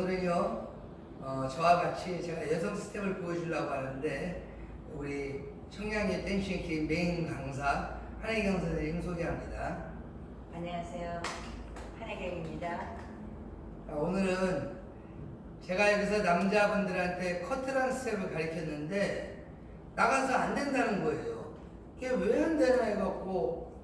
오늘은요, 어, 저와 같이 제가 여성 스텝을 보여주려고 하는데, 우리 청량리 댄싱키 메인 강사 한혜경 선생님 소개합니다. 안녕하세요. 한혜경입니다. 자, 오늘은 제가 여기서 남자분들한테 커트란 스텝을 가르쳤는데, 나가서 안 된다는 거예요. 이게 왜 안 되나 해갖고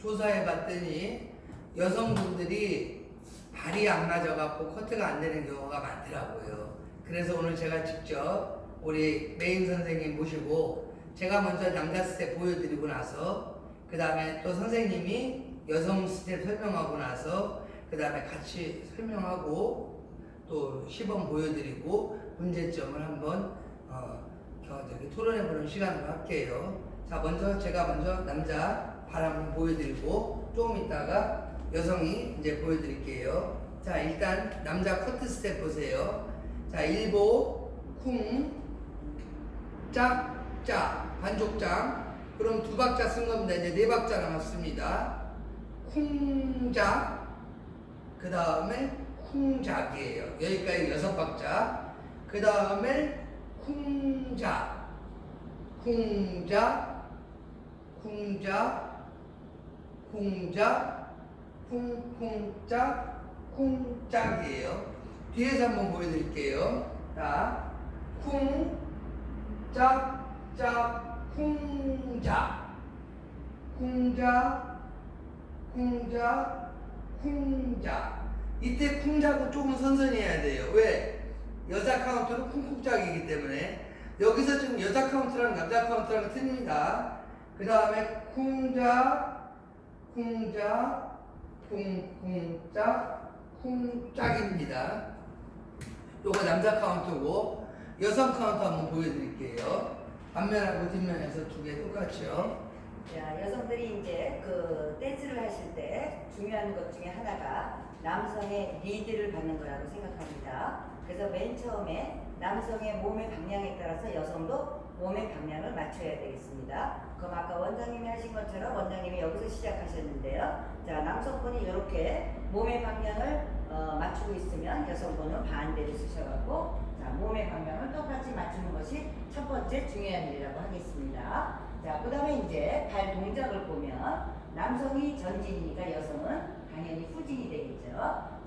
조사해 봤더니, 여성분들이 발이 안 맞아갖고 커트가 안 되는 경우가 많더라고요. 그래서 오늘 제가 직접 우리 메인 선생님 모시고 제가 먼저 남자 스텝 보여드리고 나서 그 다음에 또 선생님이 여성 스텝 설명하고 나서 그 다음에 같이 설명하고 또 시범 보여드리고 문제점을 한번 어, 토론해보는 시간으로 할게요. 자 먼저 제가 먼저 남자 발 한번 보여드리고 조금 있다가 여성이 이제 보여드릴게요. 자, 일단 남자 커트 스텝 보세요. 자, 일보, 쿵, 짝, 짝, 반족장. 그럼 두 박자 쓴 겁니다. 이제 네 박자 남았습니다. 쿵작, 그 다음에 쿵작이에요. 여기까지 여섯 박자. 그 다음에 쿵작, 쿵작, 쿵작, 쿵작, 쿵쿵짝 쿵짝이에요. 뒤에서 한번 보여드릴게요. 자, 쿵짝짝 쿵짝 쿵짝 쿵짝 쿵짝 이때 쿵짝은 조금 선선히 해야 돼요. 왜? 여자 카운트는 쿵쿵짝이기 때문에 여기서 지금 여자 카운트랑 남자 카운트랑 틀립니다. 그 다음에 쿵짝 쿵짝 쿵쿵짝 쿵짝입니다. 요거 남자 카운트고 여성 카운트 한번 보여드릴게요. 앞면하고 뒷면에서 두 개 똑같죠. 자, 여성들이 이제 그 댄스를 하실 때 중요한 것 중에 하나가 남성의 리드를 받는 거라고 생각합니다. 그래서 맨 처음에 남성의 몸의 방향에 따라서 여성도 몸의 방향을 맞춰야 되겠습니다. 그럼 아까 원장님이 하신 것처럼 원장님이 여기서 시작하셨는데요. 자, 남성분이 이렇게 몸의 방향을 어, 맞추고 있으면 여성분은 반대로 쓰셔갖고 자, 몸의 방향을 똑같이 맞추는 것이 첫 번째 중요한 일이라고 하겠습니다. 자, 그 다음에 이제 발 동작을 보면 남성이 전진이니까 여성은 당연히 후진이 되겠죠.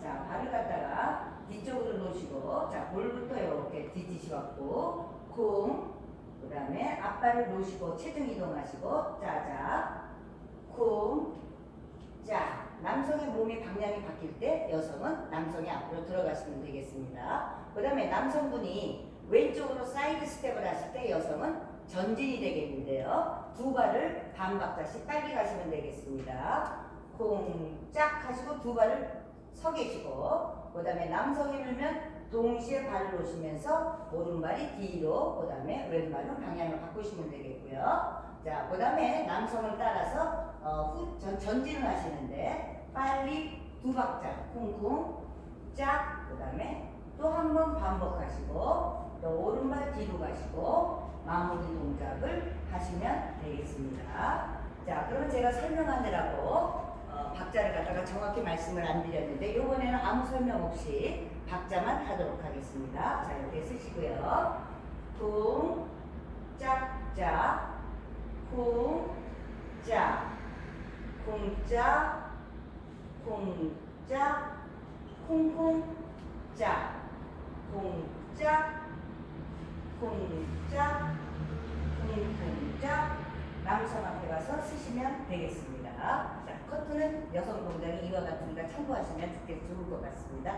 자, 발을 갖다가 뒤쪽으로 놓으시고, 자, 볼부터 이렇게 뒤지시갖고, 쿵, 그 다음에 앞발을 놓으시고, 체중 이동하시고, 짜자, 쿵, 자, 남성의 몸의 방향이 바뀔 때 여성은 남성이 앞으로 들어가시면 되겠습니다. 그 다음에 남성분이 왼쪽으로 사이드 스텝을 하실 때 여성은 전진이 되겠는데요. 두 발을 반 박자씩 빨리 가시면 되겠습니다. 쿵짝 하시고 두 발을 서 계시고 그 다음에 남성이 밀면 동시에 발을 놓으시면서 오른발이 뒤로 그 다음에 왼발은 방향을 바꾸시면 되겠고요. 자, 그 다음에 남성을 따라서 어, 후, 전, 전진을 하시는데 빨리 두 박자 쿵쿵 짝, 그 다음에 또 한 번 반복하시고 또 오른발 뒤로 가시고 마무리 동작을 하시면 되겠습니다. 자, 그러면 제가 설명하느라고 어, 박자를 갖다가 정확히 말씀을 안 드렸는데 이번에는 아무 설명 없이 박자만 하도록 하겠습니다. 자, 이렇게 쓰시고요. 쿵, 짝 짝, 쿵짝, 쿵짝, 쿵쿵, 짝, 쿵짝, 쿵짝, 쿵쿵짝, 남성 앞에 가서 쓰시면 되겠습니다. 자, 커트는 여성 동작이 이와 같으니까 참고하시면 좋겠, 좋을 것 같습니다.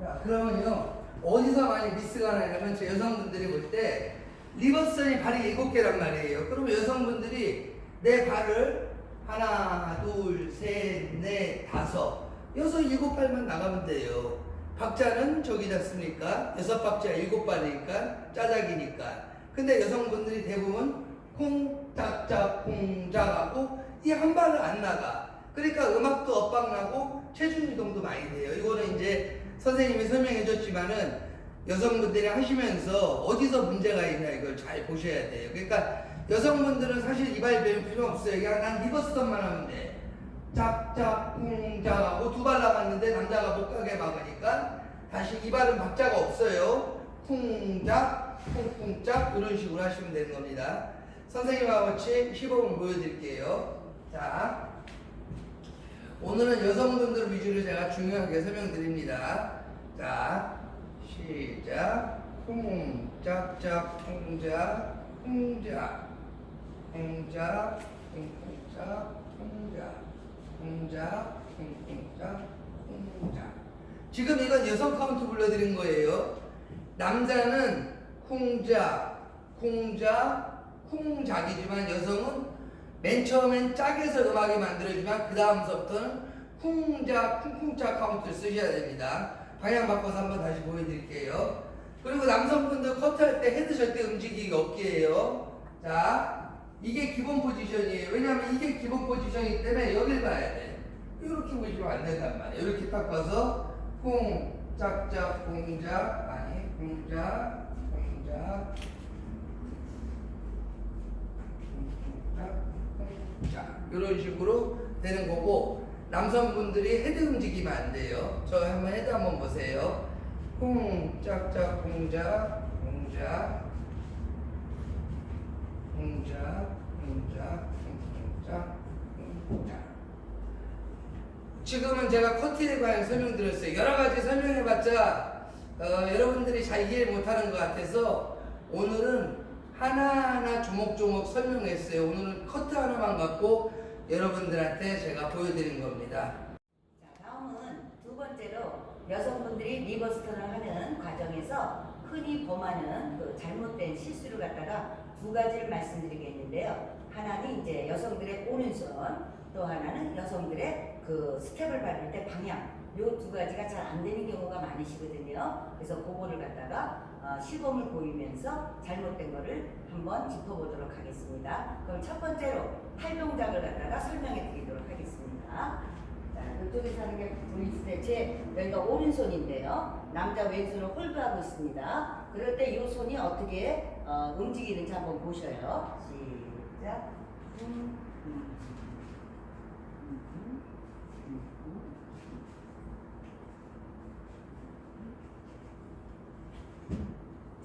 자, 그러면요, 어디서 많이 미스가 나냐면, 저 여성분들이 볼 때, 리버선이 발이 일곱 개란 말이에요. 그러면 여성분들이 내 발을 하나, 둘, 셋, 넷, 다섯, 여섯, 일곱 발만 나가면 돼요. 박자는 저기다 쓰니까, 여섯 박자 일곱 발이니까, 짜작이니까. 근데 여성분들이 대부분 콩, 짝 짝, 콩, 짝하고 이 한 발을 안 나가. 그러니까 음악도 엇박나고 체중 이동도 많이 돼요. 이거는 이제 선생님이 설명해 줬지만은 여성분들이 하시면서 어디서 문제가 있나 이걸 잘 보셔야 돼요. 그러니까 여성분들은 사실 이발 배울 필요 없어요. 그냥 난 리버스턴만 하면 돼. 짝짝 쿵짝 하고 두발 남았는데 남자가 못 가게 막으니까 다시 이 발은 박자가 없어요. 쿵짝, 쿵쿵짝 이런 식으로 하시면 되는 겁니다. 선생님과 같이 시범을 보여드릴게요. 자, 오늘은 여성분들 위주로 제가 중요하게 설명드립니다. 자, 시작. 쿵짝짝 쿵짝 쿵짝 쿵짝 쿵쿵짝 쿵짝 쿵짝 쿵쿵짝 쿵짝 지금 이건 여성 카운트 불러드린 거예요. 남자는 쿵작 쿵작 쿵작이지만 여성은 맨 처음엔 짝에서 음악이 만들어지만 그 다음서부터는 쿵작 쿵쿵짝 카운트를 쓰셔야 됩니다. 방향 바꿔서 한번 다시 보여드릴게요. 그리고 남성분들 커트할 때 헤드 절대 움직이기 없게요. 자, 이게 기본 포지션이에요. 왜냐하면 이게 기본 포지션이기 때문에 여길 봐야 돼. 이렇게 보시면 안 된단 말이에요. 이렇게 딱 봐서 쿵, 짝짝, 쿵작, 아니, 쿵작, 쿵작, 자, 이런 식으로 되는 거고 남성분들이 헤드 움직이면 안 돼요. 저 한번 헤드 한번 보세요. 쿵, 짝짝, 쿵작, 쿵작, 쿵작, 쿵작, 쿵작, 쿵작. 지금은 제가 커트에 관해 설명드렸어요. 여러 가지 설명해봤자 어, 여러분들이 잘 이해 못하는 것 같아서 오늘은 하나하나 조목조목 설명했어요. 오늘은 커트 하나만 갖고 여러분들한테 제가 보여드린 겁니다. 자, 다음은 두 번째로 여성분들이 리버스턴을 하는 과정에서 흔히 범하는 그 잘못된 실수를 갖다가 두 가지를 말씀드리겠는데요. 하나는 이제 여성들의 오른손, 또 하나는 여성들의 그 스텝을 밟을 때 방향. 요 두 가지가 잘 안 되는 경우가 많으시거든요. 그래서 그거를 갖다가 어, 시범을 보이면서 잘못된 거를 한번 짚어보도록 하겠습니다. 그럼 첫 번째로 팔 동작을 갖다가 설명해 드리도록 하겠습니다. 자, 이쪽에서 하는 게제 여기가 오른손인데요. 남자 왼손을 홀드하고 있습니다. 그럴 때 이 손이 어떻게 어, 움직이는지 한번 보셔요. 시작. 음, 음, 음, 음, 음, 음.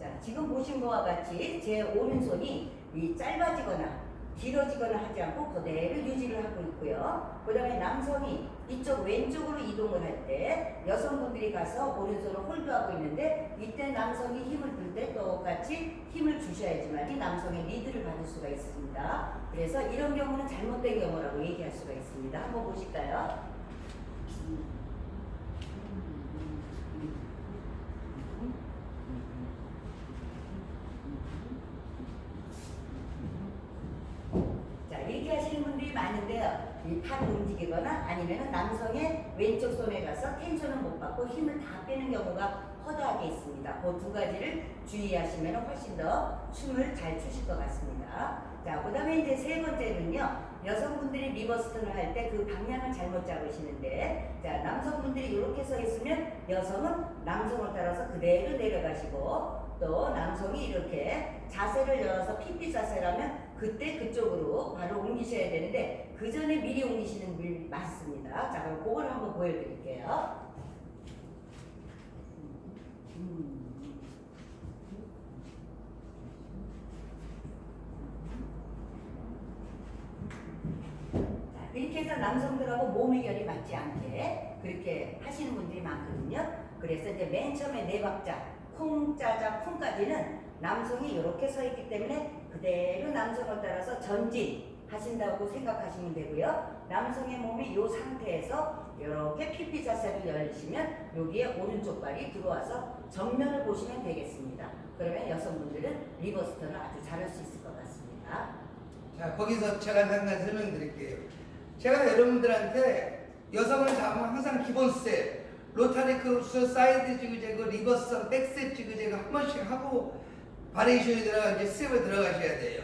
자, 지금 보신 것과 같이 제 오른손이 이 짧아지거나 길어지거나 하지 않고 그대로 유지를 하고 있고요. 그 다음에 남성이 이쪽 왼쪽으로 이동을 할 때 여성분들이 가서 오른손을 홀드하고 있는데 이때 남성이 힘을 줄 때 똑같이 힘을 주셔야지만 이 남성의 리드를 받을 수가 있습니다. 그래서 이런 경우는 잘못된 경우라고 얘기할 수가 있습니다. 한번 보실까요? 자, 이렇게 하시는 분들이 많은데요. 이 팔을 움직이거나 아니면 남성의 왼쪽 손에 가서 텐션을 못 받고 힘을 다 빼는 경우가 허다하게 있습니다. 그 두 가지를 주의하시면 훨씬 더 춤을 잘 추실 것 같습니다. 자, 그 다음에 이제 세 번째는요. 여성분들이 리버스턴을 할 때 그 방향을 잘못 잡으시는데, 자, 남성분들이 이렇게 서 있으면 여성은 남성을 따라서 그대로 내려가시고, 또 남성이 이렇게 자세를 열어서 피피 자세라면 그때 그쪽으로 바로 옮기셔야 되는데 그 전에 미리 옮기시는 분이 많습니다. 자 그럼 그걸 한번 보여드릴게요. 자, 이렇게 해서 남성들하고 몸의 결이 맞지 않게 그렇게 하시는 분들이 많거든요. 그래서 이제 맨 처음에 네 박자 쿵 짜자 쿵까지는 남성이 이렇게 서 있기 때문에 그대로 남성을 따라서 전진 하신다고 생각하시면 되고요. 남성의 몸이 이 상태에서 이렇게 피피 자세를 열시면 여기에 오른쪽 발이 들어와서 정면을 보시면 되겠습니다. 그러면 여성분들은 리버스턴을 아주 잘할 수 있을 것 같습니다. 자, 거기서 제가 잠깐 설명드릴게요. 제가 여러분들한테 여성을 잡으면 항상 기본 스텝, 로타리 크루스, 사이드 지그재그, 리버스, 백스텝 지그재그 한 번씩 하고 바레이션이 들어가 이제 스텝에 들어가셔야 돼요.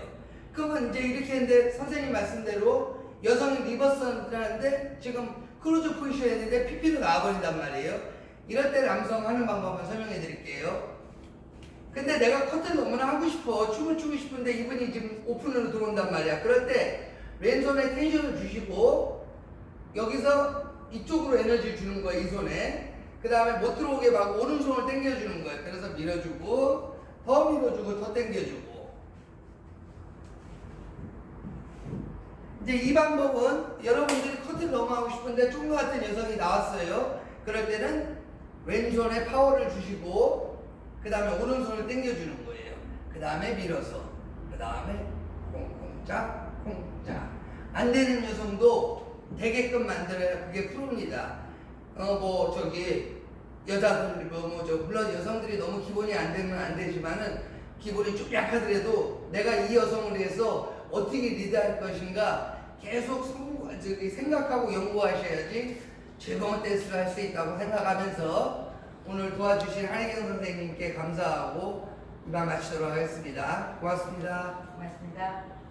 그러면 이제 이렇게 했는데 선생님 말씀대로 여성이 리버스를 하는데 지금 크루즈 포지션 했는데 PP로 나와버린단 말이에요. 이럴 때 남성 하는 방법 한번 설명해 드릴게요. 근데 내가 커튼 너무나 하고 싶어 춤을 추고 싶은데 이분이 지금 오픈으로 들어온단 말이야 그럴 때 왼손에 텐션을 주시고 여기서 이쪽으로 에너지를 주는 거야 이 손에 그 다음에 못 들어오게 막 오른손을 당겨주는 거예요. 그래서 밀어주고 더 밀어주고 더 당겨주고 이제 이 방법은 여러분들이 커트를 너무 하고 싶은데 쫑 같은 여성이 나왔어요. 그럴 때는 왼손에 파워를 주시고 그 다음에 오른손을 당겨주는 거예요. 그 다음에 밀어서 그 다음에 콩콩짝 콩짝 안 되는 여성도 되게끔 만들어야 그게 프로입니다. 어 뭐 저기 여자들 뭐뭐저 물론 여성들이 너무 기본이 안 되면 안 되지만은 기본이 좀 약하더라도 내가 이 여성을 위해서 어떻게 리드할 것인가 계속 생각하고 연구하셔야지 즐거운 댄스를 할 수 있다고 생각하면서 오늘 도와주신 한혜경 선생님께 감사하고 이만 마치도록 하겠습니다. 고맙습니다. 고맙습니다.